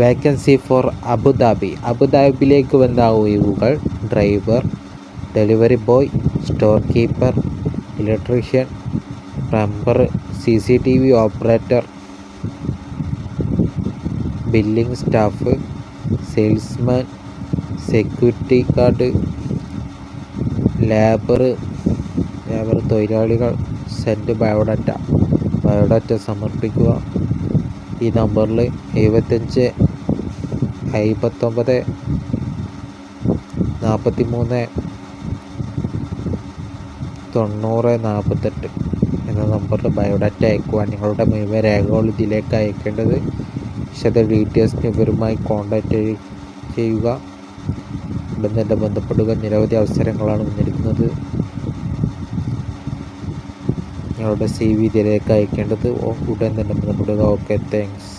Vacancy four Abu Dhabi അബുദാബിയിലേക്ക് വന്ന ഒഴിവുകൾ driver delivery boy store keeper electrician plumber C C T V operator billing staff salesman security guard labour labour തൊഴിലാളികൾ send biodata biodata സമർപ്പിക്കുക. ഈ നമ്പറിൽ എഴുപത്തഞ്ച് അമ്പത്തൊമ്പത് നാൽപ്പത്തി മൂന്ന് തൊണ്ണൂറ് നാൽപ്പത്തെട്ട് എന്ന നമ്പറിൽ ബയോഡാറ്റ അയക്കുവാൻ നിങ്ങളുടെ മുഴുവൻ രേഖകൾ ഇതിലേക്ക് അയക്കേണ്ടത് വിശദ ഡീറ്റെയിൽസിന് ഇവരുമായി കോൺടാക്റ്റ് ചെയ്യുക. തന്നെ ബന്ധപ്പെടുക. നിരവധി അവസരങ്ങളാണ് വന്നിരിക്കുന്നത്. നിങ്ങളുടെ സി വി ഇതിലേക്ക് അയക്കേണ്ടത് ഉടൻ തന്നെ. ബന്ധപ്പെടുക ഓക്കെ താങ്ക്സ്